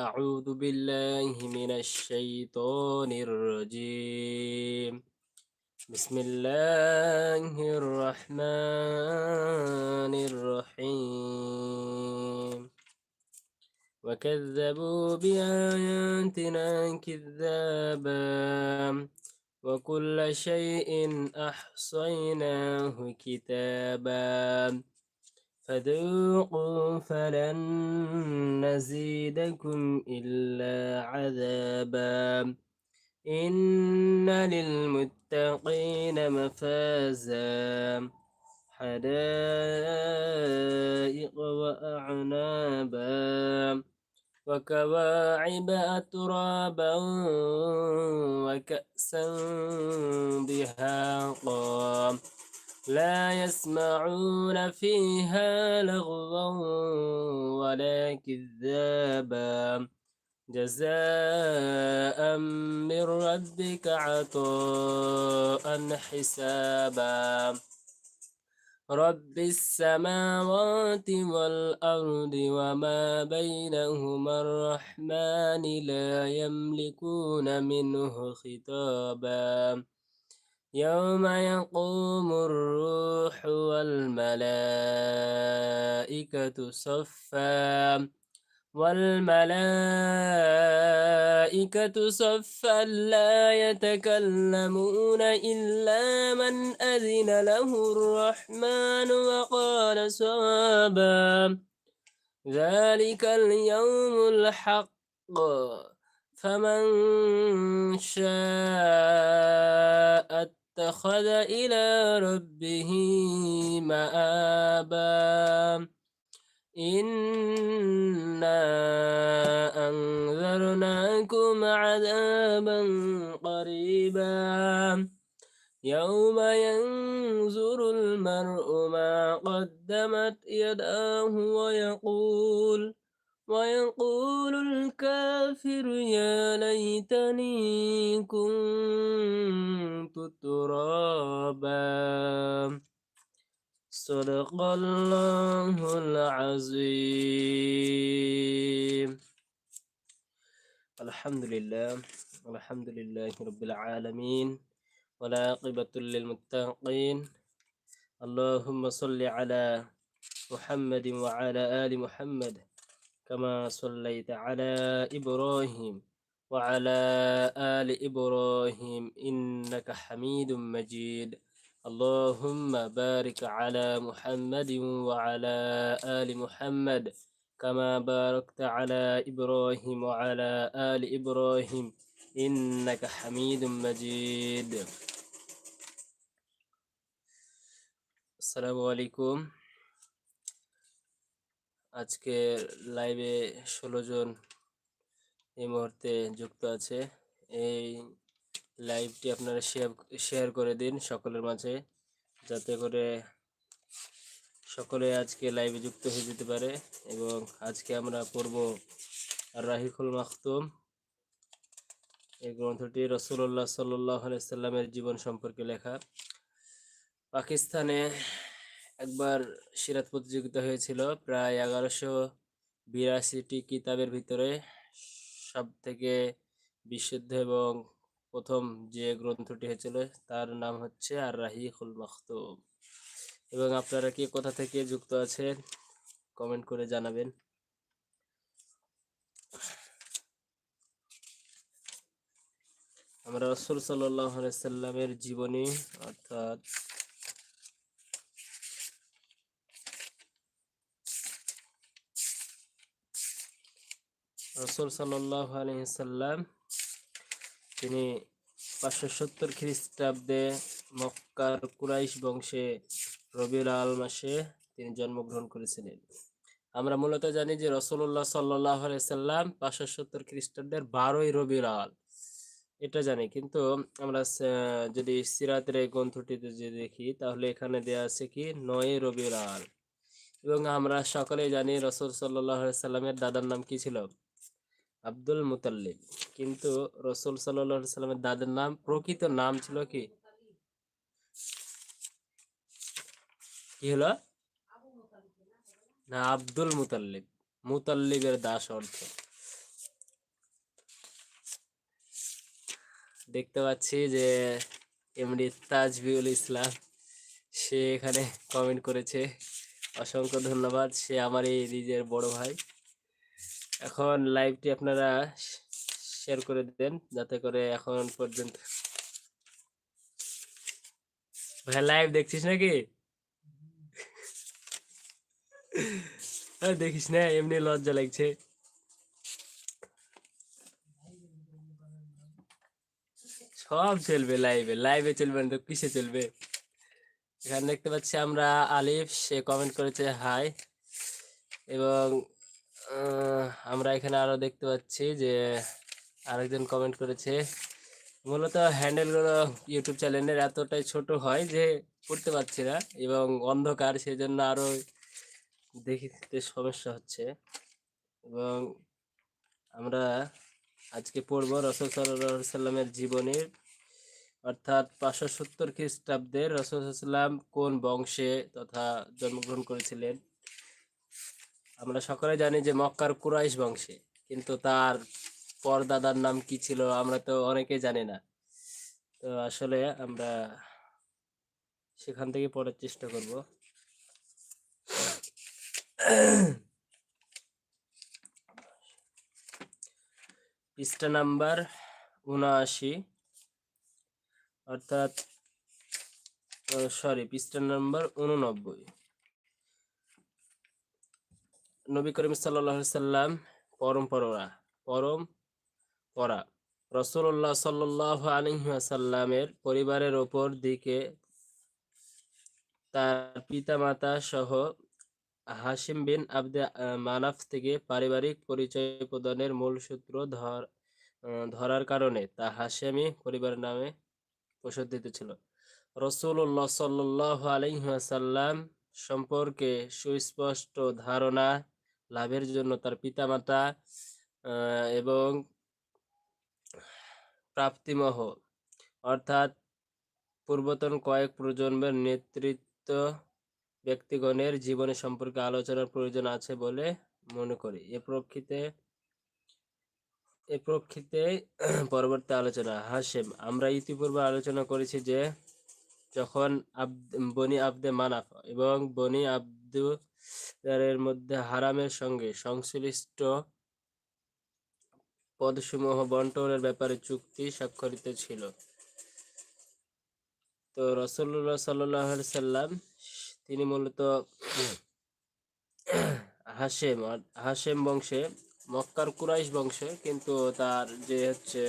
أعوذ بالله من الشيطان الرجيم. بسم الله الرحمن الرحيم. وكذبوا بآياتنا كذابا وكل شيء أحصيناه كتابا. فذوقوا فلن نزيدكم إلا عذابا. إن للمتقين مفازا. حدائق وأعنابا. وكواعب أترابا. وكأسا دهاقا لا يسمعون فيها لغوا ولا كذابا. جزاء من ربك عطاء حسابا. رب السماوات والأرض وما بينهما الرحمن لا يملكون منه خطابا. يوم يقوم الروح والملائكة صفا والملائكة صفا لا يتكلمون إلا من أذن له الرحمن وقال صوابا. ذلك اليوم الحق فمن شاء اتخذ إلى ربه مآبا. إنا أنذرناكم عذابا قريبا. يوم ينظر المرء ما قدمت يداه ويقول ويقول الكافر يا ليتني كنت ترابا صدق الله العظيم. الحمد لله الحمد لله رب العالمين والعاقبة للمتقين. اللهم صل على محمد وعلى آل محمد كما صليت على إبراهيم. وعلى آل إبراهيم إنك حميد مجيد اللهم بارك على محمد وعلى آل محمد كما باركت على إبراهيم وعلى آل إبراهيم إنك حميد مجيد السلام عليكم আজকে লাইভে ষোলো জন এই মুহূর্তে যুক্ত আছে। এই লাইভটি আপনারা শেয়ার শেয়ার করে দিন সকলের মাঝে, যাতে করে সকলে আজকে লাইভে যুক্ত হয়ে যেতে পারে এবং আজকে আমরা পড়ব রাহিকুল মাখতুম। এই গ্রন্থটি রসুল্লাহ সাল্লাহ সাল্লামের জীবন সম্পর্কে লেখা। পাকিস্তানে একবার সিরাত প্রতিযোগিতা হয়েছিল, প্রায় এগারোশো বিরাশিটি কিতাবের ভিতরে সব থেকে বিশুদ্ধ এবং প্রথম যে গ্রন্থটি হয়েছিল, তার নাম হচ্ছে আর রাহিকুল মাখতুম এবং আপনারা কি কোথা থেকে যুক্ত আছেন কমেন্ট করে জানাবেন। আমরা রসুল সাল্লাহ সাল্লামের জীবনী, অর্থাৎ রসুল আলহিসাল্লাম তিনি পাঁচশো সত্তর খ্রিস্টাব্দে মক্কার কুরাইশ বংশে রবিউল আল মাসে তিনি জন্মগ্রহণ করেছিলেন। আমরা মূলত জানি যে রসুল্লাহ সাল্লাহ সাল্লাম পাঁচশো সত্তর খ্রিস্টাব্দের বারোই রবিউল আল এটা জানি, কিন্তু আমরা যদি সিরাতের এই গ্রন্থটিতে যদি দেখি, তাহলে এখানে দেয়া আছে কি? নয় রবিউল আল এবং আমরা সকলেই জানি রসুল সাল্লাহ সাল্লামের দাদার নাম কি ছিল? আব্দুল মুতাল্লিব। কিন্তু রসুল সাল্লাহ সাল্লামের দাদের নাম, প্রকৃত নাম ছিল কি? কি হলো? না, আব্দুল মুতাল্লিব। মুতাল্লিবের দাস অর্থ। দেখতে পাচ্ছি যে এমনি তাজবিউল ইসলাম, সে এখানে কমেন্ট করেছে। অসংখ্য ধন্যবাদ। সে আমার এই নিজের বড় ভাই। এখন লাইভটি আপনারা শেয়ার করে দেন, যাতে করে এখন পর্যন্ত ভাই লাইভ দেখছিস নাকি? দেখিস না, এমনি লজ্জা লাগছে। সব চলবে লাইভে লাইভে চলবে না তো কিসে চলবে? এখানে দেখতে পাচ্ছি আমরা আলিফ, সে কমেন্ট করেছে হাই এবং আমরা এখানে আরও দেখতে পাচ্ছি যে আরেকজন কমেন্ট করেছে, মূলত হ্যান্ডেলগুলো ইউটিউব চ্যানেলের এতটাই ছোট হয় যে পড়তে পারছি না এবং অন্ধকার, সেজন্য আরও দেখিতে সমস্যা হচ্ছে। এবং আমরা আজকে পড়ব রসুল সাল্লামের জীবনীর অর্থাৎ পাঁচশো সত্তর খ্রিস্টাব্দে সাল্লাম কোন বংশে তথা জন্মগ্রহণ করেছিলেন? আমরা সকলে জানি যে মক্কার কুরাইশ বংশে, কিন্তু তার পরদাদার নাম কি ছিল আমরা তো অনেকেই জানি না। তো আসলে আমরা সেখান থেকে পড়ার চেষ্টা করব। পৃষ্ঠা নাম্বার উনআশি। অর্থাৎ সরি পৃষ্ঠা নাম্বার উননব্বই। নবী করিম সাল্লাহ সাল্লাম পরম্পরা পরম পরা। রসুল্লাহ সাল্লাহ আলহিহাসাল্লামের পরিবারের ওপর দিকে তার পিতামাতা সহ হাসিম বিন আবদে মানাফ থেকে পারিবারিক পরিচয় প্রদানের মূল সূত্র ধর ধরার কারণে তা হাশেমি পরিবারের নামে প্রসিদ্ধিত ছিল। রসুল্লাহ সাল্লাহ আলহিহাসাল্লাম সম্পর্কে সুস্পষ্ট ধারণা লাভের জন্য তার পিতামাতা আহ, এবং প্রাপ্তিমহ। অর্থাৎ পূর্বতন কয়েক প্রজন্মের নেতৃত্ব ব্যক্তিগণের জীবনী সম্পর্কে আলোচনার প্রয়োজন আছে বলে মনে করি। এ প্রক্ষিতে এ প্রক্ষিতে পরবর্তী আলোচনা। হাসেম আমরা ইতিপূর্বে আলোচনা করেছি যে যখন আব- বনি আবদে মানাফ এবং বনি আব্দুলের মধ্যে হারামের সঙ্গে সংশ্লিষ্ট পদসমূহ বন্টনের ব্যাপারে চুক্তি স্বাক্ষরিত ছিল। তো রসল্লা সাল্লাহ সাল্লাম তিনি মূলত হাসেম হাসেম বংশে, মক্কার কুরাইশ বংশে, কিন্তু তার যে হচ্ছে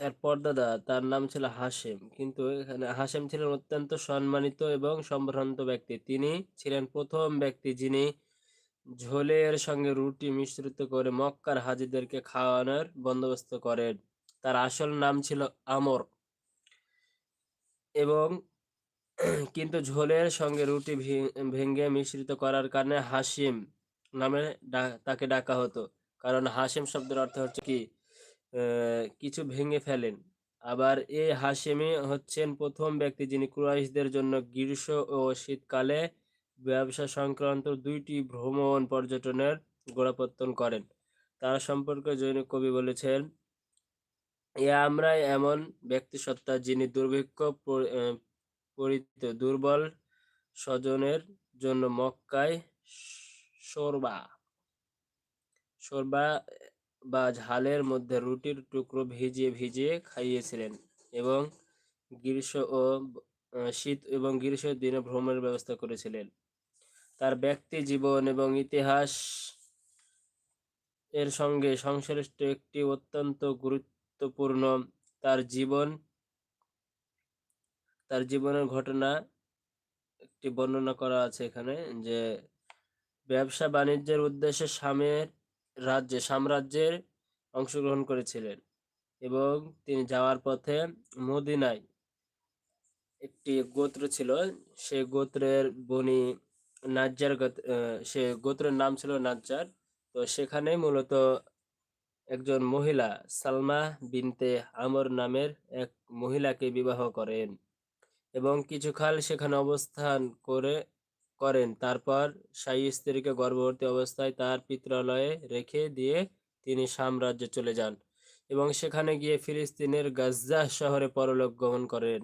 তার পর্দাদা তার নাম ছিল হাসেম কিন্তু এখানে হাসেম ছিলেন অত্যন্ত সম্মানিত এবং সম্ভ্রান্ত ব্যক্তি। তিনি ছিলেন প্রথম ব্যক্তি যিনি ঝোলের সঙ্গে রুটি মিশ্রিত করে মক্কার হাজিদেরকে খাওয়ানোর বন্দোবস্ত করেন। তার আসল নাম ছিল আমর। এবং কিন্তু ঝোলের সঙ্গে রুটি ভেঙে মিশ্রিত করার কারণে হাসিম নামে তাকে ডাকা হতো। কারণ হাসিম শব্দের অর্থ হচ্ছে কি? কিছু ভেঙে ফেলেন। আবার এই হাসিমি হচ্ছেন প্রথম ব্যক্তি যিনি কুরাইশদের জন্য গ্রীষ্ম ও শীতকালে ব্যবসা সংক্রান্ত দুইটি ভ্রমণ পর্যটনের গোড়াপত্তন করেন। তার সম্পর্কে জৈনিক কবি বলেছেন, এ আমরা এমন ব্যক্তি সত্তা যিনি দুর্ভিক্ষ পরি- পরিত দুর্বল স্বজনের জন্য মক্কায় সরবা সরবা বা ঝালের মধ্যে রুটির টুকরো ভিজিয়ে ভিজিয়ে খাইয়েছিলেন এবং গ্রীষ্ম ও শীত এবং গ্রীষ্মের দিনে ভ্রমণের ব্যবস্থা করেছিলেন। তার ব্যক্তি জীবন এবং ইতিহাস এর সঙ্গে সংশ্লিষ্ট একটি অত্যন্ত গুরুত্বপূর্ণ তার জীবন, তার জীবনের ঘটনা একটি বর্ণনা করা আছে এখানে যে ব্যবসা বাণিজ্যের উদ্দেশ্যে সামের রাজ্যে, সাম্রাজ্যের অংশগ্রহণ করেছিলেন এবং তিনি যাওয়ার পথে মদিনায় একটি গোত্র ছিল। সে গোত্রের বনি নাজ্জার সে গোত্রের নাম ছিল নাজ্জার। তো সেখানে মূলত একজন মহিলা সালমা বিনতে আমর নামের এক মহিলাকে বিবাহ করেন এবং কিছুকাল সেখানে অবস্থান করে করেন। তারপর শাহী স্ত্রীকে গর্ভবতী অবস্থায় তার পিত্রালয়ে রেখে দিয়ে তিনি সাম্রাজ্যে চলে যান এবং সেখানে গিয়ে ফিলিস্তিনের গাজ্জা শহরে পরলোক গমন করেন।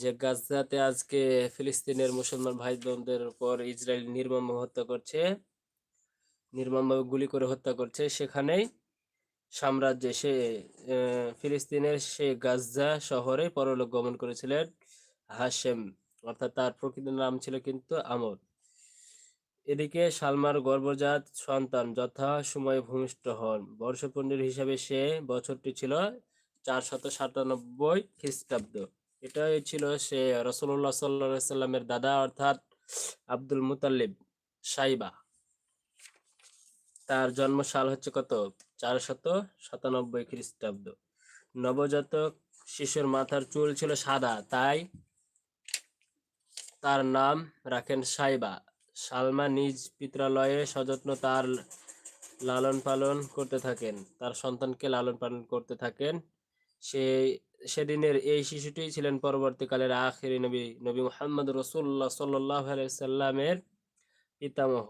যে গাজ্জাতে আজকে ফিলিস্তিনের মুসলমান ভাই বোনদের উপর ইসরায়েল নির্মম হত্যা করছে, নির্মমভাবে গুলি করে হত্যা করছে, সেখানেই সাম্রাজ্যে সে ফিলিস্তিনের সে গাজ্জা শহরে পরলোক গমন করেছিলেন হাশেম। অর্থাৎ তার প্রকৃত নাম ছিল কিন্তু আমর। এদিকে সালমার গর্ভজাত সন্তান যথা সময়ে ভূমিষ্ঠ হন। বর্ষপঞ্জির হিসাবে সে বছরটি ছিল চারশত সাতানব্বই খ্রিস্টাব্দ। এটাই ছিল সে রসুল্লাহ সাল্লা সাল্লামের দাদা অর্থাৎ আব্দুল মুতাল্লিব সাইবা। তার জন্ম সাল হচ্ছে কত? চারশত সাতানব্বই খ্রিস্টাব্দ। নবজাতক শিশুর মাথার চুল ছিল সাদা, তাই তার নাম রাখেন সাইবা। সালমা নিজ পিত্রালয়ে সযত্ন তার লালন পালন করতে থাকেন। তার সন্তানকে লালন পালন করতে থাকেন। সে, সেদিনের এই শিশুটি ছিলেন পরবর্তীকালের আখিরি নবী নবী মোহাম্মদ রসুল্লাহ সাল্লাহ সাল্লামের পিতামহ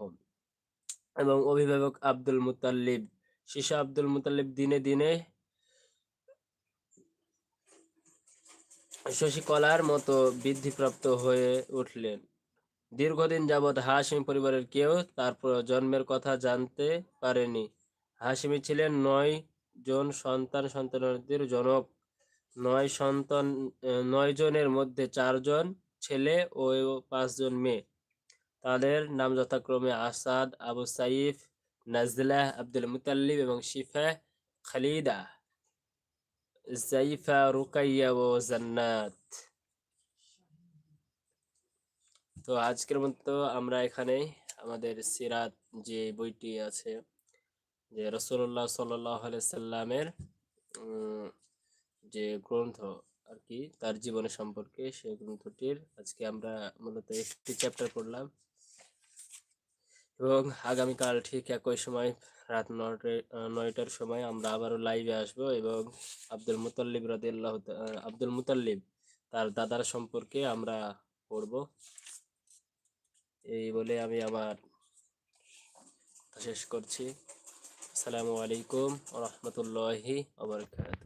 এবং অভিভাবক আব্দুল মুতাল্লিব। শিশু আব্দুল মুতাল্লিব দিনে দিনে শশীকলার মতো বৃদ্ধিপ্রাপ্ত হয়ে উঠলেন। দীর্ঘদিন যাবৎ হাসিম পরিবারের কেউ তার জন্মের কথা জানতে পারেনি। হাশিমি ছিলেন নয় জন সন্তান সন্তানদের জনক। নয় সন্তান নয় জনের মধ্যে চারজন ছেলে ও পাঁচজন মেয়ে। তাদের নাম যথাক্রমে আসাদ, আবু সাইফ নাজলা আব্দুল মুতাল্লিব এবং শিফা খালিদা। জাইফা রুকাইয়া ও জান্নাত তো আজকের মতো আমরা এখানে আমাদের সিরাত যে বইটি আছে, যে রসুল্লাহ সাল্লাহ সাল্লামের যে গ্রন্থ আর কি, তার জীবনে সম্পর্কে সেই গ্রন্থটির আজকে আমরা মূলত একটি চ্যাপ্টার পড়লাম। এবং আগামীকাল ঠিক একই সময় রাত নটায় নয়টার সময় আমরা আবারও লাইভে আসব এবং আব্দুল মুতাল্লিব আহ, আব্দুল মুতাল্লিব তার দাদার সম্পর্কে আমরা পড়ব। এই বলে আমি আমার শেষ করছি। আসসালামু আলাইকুম রহমতুল্লাহি আবরকাত